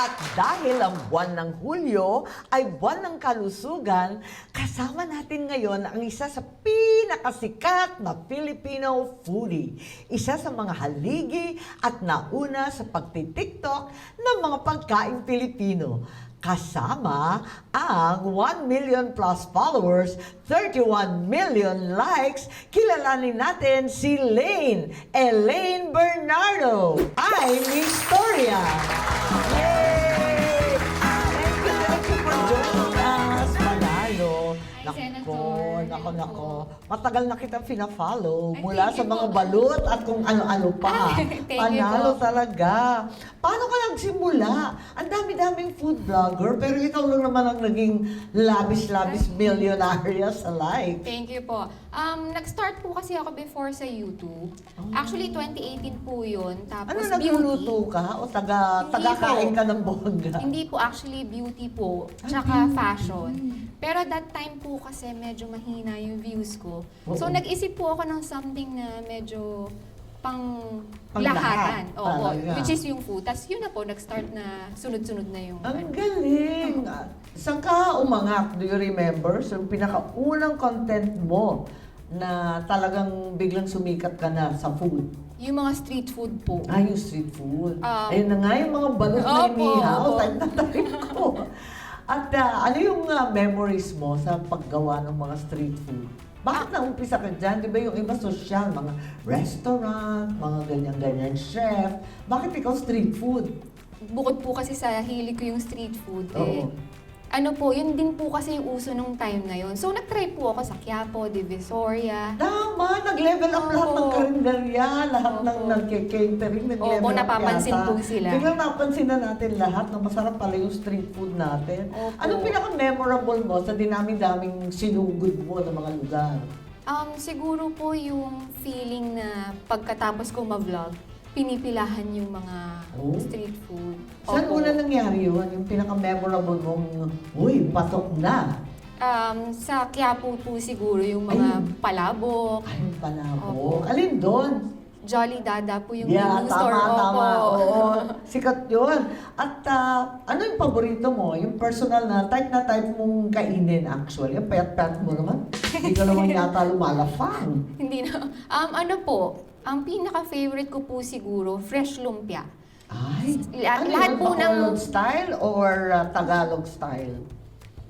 At dahil ang buwan ng Hulyo ay buwan ng kalusugan, kasama natin ngayon ang isa sa pinakasikat na Filipino foodie. Isa sa mga haligi at nauna sa pagtitiktok ng mga pagkain Pilipino. Kasama ang 1 million plus followers, 31 million likes, kilalanin natin si Lane, Elaine Bernardo. I'm Historia. Nako, nako. Matagal na kitang fina-follow mula sa mga balot at kung ano-ano pa. Thank you Panalo po. talaga. Paano ka nagsimula? Ang dami-daming food blogger, pero ikaw lang naman ang naging labis-labis millionaire sa life. Thank you po. Um, nag-start po kasi ako before sa YouTube. Actually, 2018 po yun. Tapos Ano, nagluluto ka? O taga, Hindi taga-kain po. ka ng bongga? Hindi po actually beauty po, tsaka beauty. fashion. Pero that time po kasi medyo mahina yung views ko. So Oo. nag-isip po ako ng something na medyo pang, Pang lahat, lahatan. Talaga. which is yung food. Tapos yun na po, nag-start na sunod-sunod na yung... Ang ano. galing! Saan ka umangat? Do you remember? So, yung pinakaunang content mo na talagang biglang sumikat ka na sa food. Yung mga street food po. Ah, yung street food. Um, Ayun na nga yung mga balot na Opo, inihaw. opo. Type na type ko. At ah, ano yung ah, memories mo sa paggawa ng mga street food? Bakit naumpisa ka dyan? Di ba yung iba social, mga restaurant, mga ganyan-ganyan chef. Bakit ikaw street food? bukod po kasi sa hilig ko yung street food, Oo. Ano po, yun din po kasi yung uso nung time na yun. So, nag-try po ako sa Quiapo, Divisoria. Tama, nag-level up lahat ng Opo. karinderya, lahat ng Opo. nag-catering, nag-level Opo, up napapansin yata. po sila. Biglang napansin na natin lahat na masarap pala yung street food natin. Opo. Anong pinaka-memorable mo sa dinami-daming sinugod mo ng mga lugar? Um, siguro po yung feeling na pagkatapos ko ma-vlog, pinipilahan yung mga Oh. street food. Saan Opo. una nangyari yun? Yung pinaka-memorable mong, uy, pasok na. Um, sa Quiapo po siguro yung mga Ay. palabok, Ay, palabok. Opo. Alin doon? Jolly Dada po yung Yeah, tama, store. tama. Opo. Oo, sikat yun. At ah, ano yung paborito mo? Yung personal na type na type mong kainin actually. Yung payat-payat mo naman. Hindi ka naman yata lumalafang. Hindi na. Um, ano po, ang pinaka-favorite ko po siguro, fresh lumpia. Ay, La- ano lahat yun? po ng- Bacolod style or ah, Tagalog style?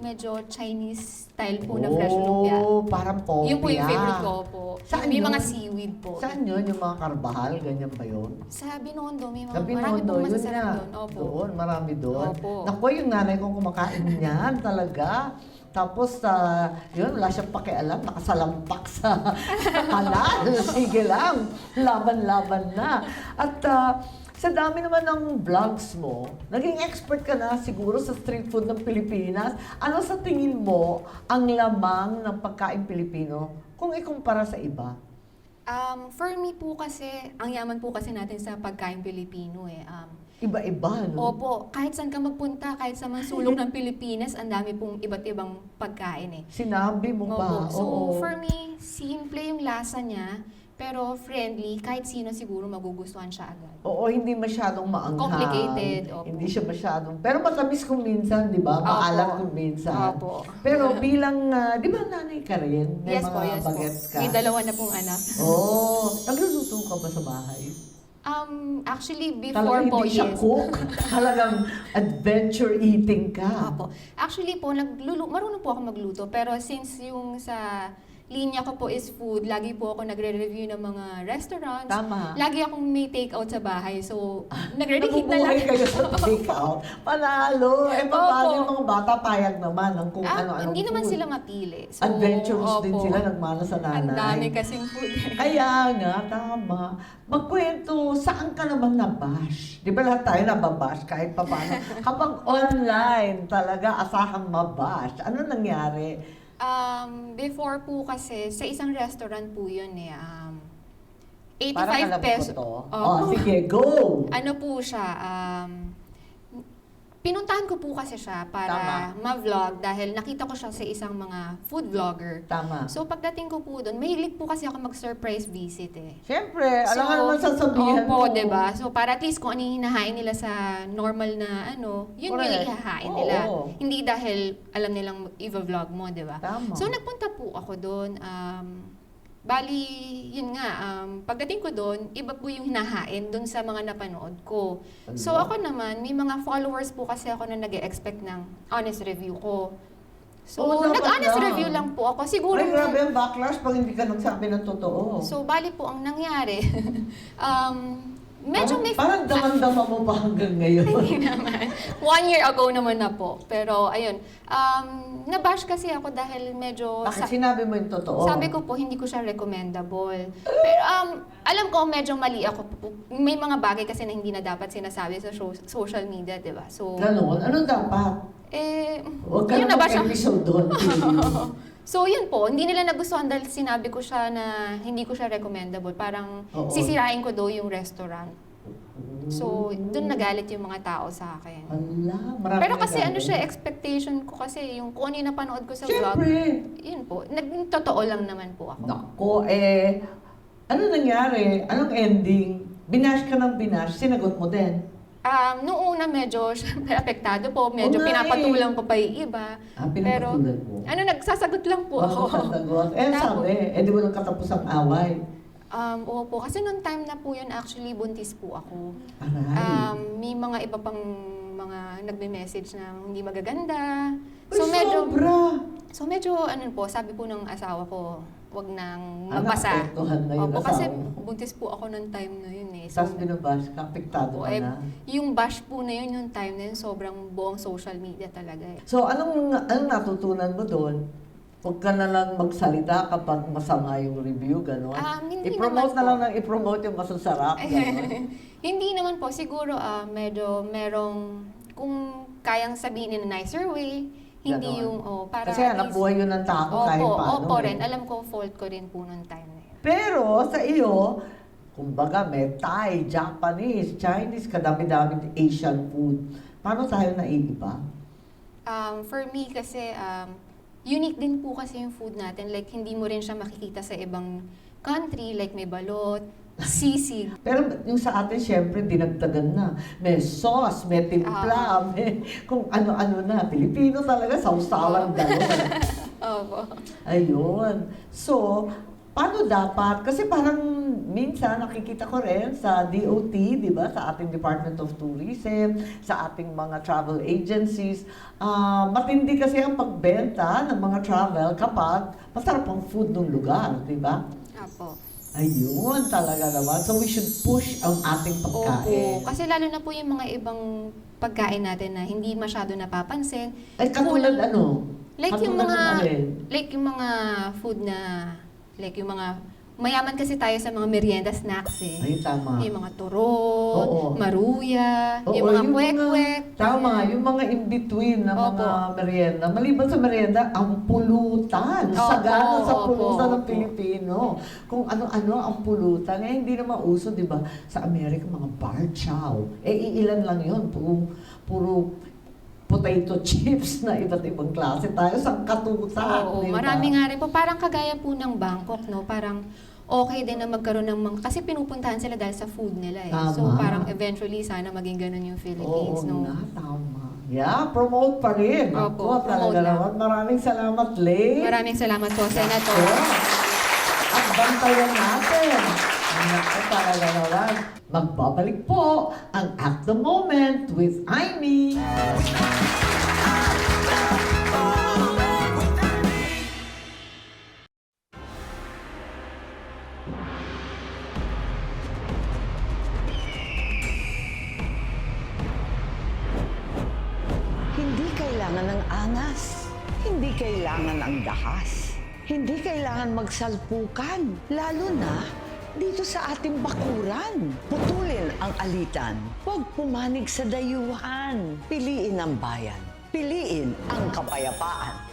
Medyo Chinese style po na fresh lumpia. Oh, parang popia. Yun po yung favorite ko po. Saan May yun? mga seaweed po. Saan yun? Yung mga karbahal? Ganyan ba yun? Sa Binondo, may mga Sa marami Binondo, pong yun masasarap doon. Opo. Doon, marami doon. Opo. Naku, yung nanay ko kumakain niyan talaga. Tapos, ah, yun, wala siyang pakialam, nakasalampak sa halal. Sige lang, laban-laban na. At ah, sa dami naman ng vlogs mo, naging expert ka na siguro sa street food ng Pilipinas. Ano sa tingin mo ang lamang ng pagkain Pilipino kung ikumpara sa iba? Um, for me po kasi, ang yaman po kasi natin sa pagkain Pilipino eh. Um, Iba-iba, no? Opo, kahit saan ka magpunta, kahit sa mga sulok ng Pilipinas, ang dami pong iba't ibang pagkain eh. Sinabi mo pa. Opo. So, oo. for me, simple yung lasa niya, pero friendly, kahit sino siguro magugustuhan siya agad. Oo, hindi masyadong maanghang. Complicated, opo. Hindi siya masyadong... Pero matamis kung minsan, di ba? Opo. Maalat kung minsan. Opo. Pero bilang, ah, di ba nanay ka rin? May yes mga po, yes po. bagets ka. May dalawa na pong anak. Oo. Nagluluto ka ba sa bahay? Um, actually, Talagang before po, hindi siya yes. cook. Talagang adventure eating ka. Apo. Actually po, naglulu marunong po ako magluto. Pero since yung sa linya ko po is food, lagi po ako nagre-review ng mga restaurants. Tama. Lagi akong may take-out sa bahay. So, nagre-reheat na lang. Nabubuhay kayo sa take-out. Panalo. Eh, paano yung mga bata payag naman ng kung Ah, ano-ano hindi naman food. sila mapili. So, Adventurous din opo. sila, nagmana sa nanay. Ang dami kasing food. Kaya nga, tama. Magkwento, saan ka naman nabash? Di ba lahat tayo nababash kahit pa paano? Kapag online, talaga asahang mabash. Ano nangyari? Um, before po kasi, sa isang restaurant po yun eh. Um, 85 Parang alam to. Opo. Oh, sige, go! Ano po siya, um, pinuntahan ko po kasi siya para ma-vlog dahil nakita ko siya sa isang mga food vlogger. Tama. So pagdating ko po doon, mahilig po kasi ako mag-surprise visit eh. Siyempre, alam ka naman sasabihan opo, mo. 'di ba? So para at least kung ano yung hinahain nila sa normal na ano, yun yung Correct. ihahain Oo. nila. Hindi dahil alam nilang i-vlog mo, 'di ba? Tama. So nagpunta po ako doon. Um, bali, yun nga, um, pagdating ko doon, iba po yung hinahain doon sa mga napanood ko. So Ano? ako naman, may mga followers po kasi ako na nag expect ng honest review ko. So, Oo, dapat nag-honest lang. review lang po ako. Siguro, Ay, grabe ang backlash pag hindi ka nagsabi ng totoo. so bali po ang nangyari, um, medyo may... Parang daman-dama mo pa hanggang ngayon. Hindi naman. One year ago naman na po. Pero ayun, um, nabash kasi ako dahil medyo... Bakit sa- sinabi mo yung totoo? Sabi ko po, hindi ko siya recommendable. Pero um, alam ko medyo mali ako. po. May mga bagay kasi na hindi na dapat sinasabi sa sho- social media, di ba? So, Ganon? Anong dapat? eh, Huwag ka yun na na ba siya? episode doon. So, yun po. Hindi nila nagustuhan dahil sinabi ko siya na hindi ko siya recommendable. Parang Oo. sisirain ko daw yung restaurant. So, doon nagalit yung mga tao sa akin. Ala, marami Pero kasi ano siya, expectation ko kasi yung kung ano yung napanood ko sa vlog, Siyempre. yun po. Naging totoo lang naman po ako. Nako, eh, ano nangyari? Anong ending? Binash ka ng binash, sinagot mo din. Um, noong una medyo syempre apektado po, medyo Oo nga eh. pinapatulang ko pa yung iba. Ah, Pero, pinapatulan mo. ano, nagsasagot lang po ako. Oo, sasagot. Eh, Tapos- sabi, eh, di mo lang katapos ang away. Um, oo po, kasi noong time na po yun, actually buntis po ako. Aray. Um, may mga iba pang mga nagme-message na hindi magaganda. So medyo, sobra. so medyo, ano po, sabi po ng asawa ko, wag nang magbasa. naapektuhan na Opo, kasi buntis po ako noong time na yun eh. So, Tapos binabash ka, apektado Oo, ka eh, na. yung bash po na yun, yung time na yun, sobrang buong social media talaga eh. So, anong, anong natutunan mo doon? Huwag ka na lang magsalita kapag masama yung review, gano'n. Um, hindi I-promote na po. lang ng i-promote yung masasarap, gano'n. Hindi naman po, siguro ah, medyo merong, kung kayang sabihin in a nicer way, hindi Ganon. yung, oh, para Kasi hanap buhay yun ng tao Opo, kahit paano. opo eh. rin. Alam ko, fault ko rin po noong time na yun. Pero sa iyo, kumbaga may Thai, Japanese, Chinese, kadami-dami Asian food. Paano tayo naiiba? Um, for me kasi, um, unique din po kasi yung food natin. Like, hindi mo rin siya makikita sa ibang country. Like, may balot, sisig. Pero yung sa atin, syempre, dinagdagan na. May sauce, may timpla, may kung ano-ano na. Pilipino talaga, sausawan gano'n. Opo. Ayun. So, paano dapat? Kasi parang minsan nakikita ko rin sa DOT, di ba? Sa ating Department of Tourism, sa ating mga travel agencies. ah, matindi kasi ang pagbenta ng mga travel kapag masarap ang food ng lugar, di ba? Opo. Ayun, talaga naman. So we should push ang ating pagkain. Opo. Kasi lalo na po yung mga ibang pagkain natin na hindi masyado napapansin. Ay, katulad ano? Like yung Katulad mga, ng alin? like yung mga food na, like yung mga, mayaman kasi tayo sa mga merienda snacks eh. Ay, tama. Yung mga turo, Oo. maruya, Oo, yung mga yung kwek-kwek. Tama, yung mga in-between na Opo. mga merienda. Maliban sa merienda, ang pulutan. Opo, Sagana sa opo, pulutan ng opo. Pilipino. Kung ano-ano ang pulutan. Eh, hindi naman uso, di ba? Sa Amerika, mga bar chow. Eh, iilan lang yun. Puro, puro potato chips na iba't ibang klase tayo sa katuta. Oo, marami nga rin po. Parang kagaya po ng Bangkok, no? Parang okay din na magkaroon ng mga, kasi pinupuntahan sila dahil sa food nila eh. So Tama. parang eventually sana maging ganun yung Philippines, Oo no? nga, tama. Yeah, promote pa rin. Opo, Ako, promote talaga naman. Maraming salamat, Lay. Maraming salamat po, Senator. At bantayan natin. Naku, talaga naman. Magbabalik po ang At The Moment with Aimee. Hindi kailangan ng dahas. Hindi kailangan magsalpukan. Lalo na dito sa ating bakuran. Putulin ang alitan. Huwag pumanig sa dayuhan. Piliin ang bayan. Piliin ang kapayapaan.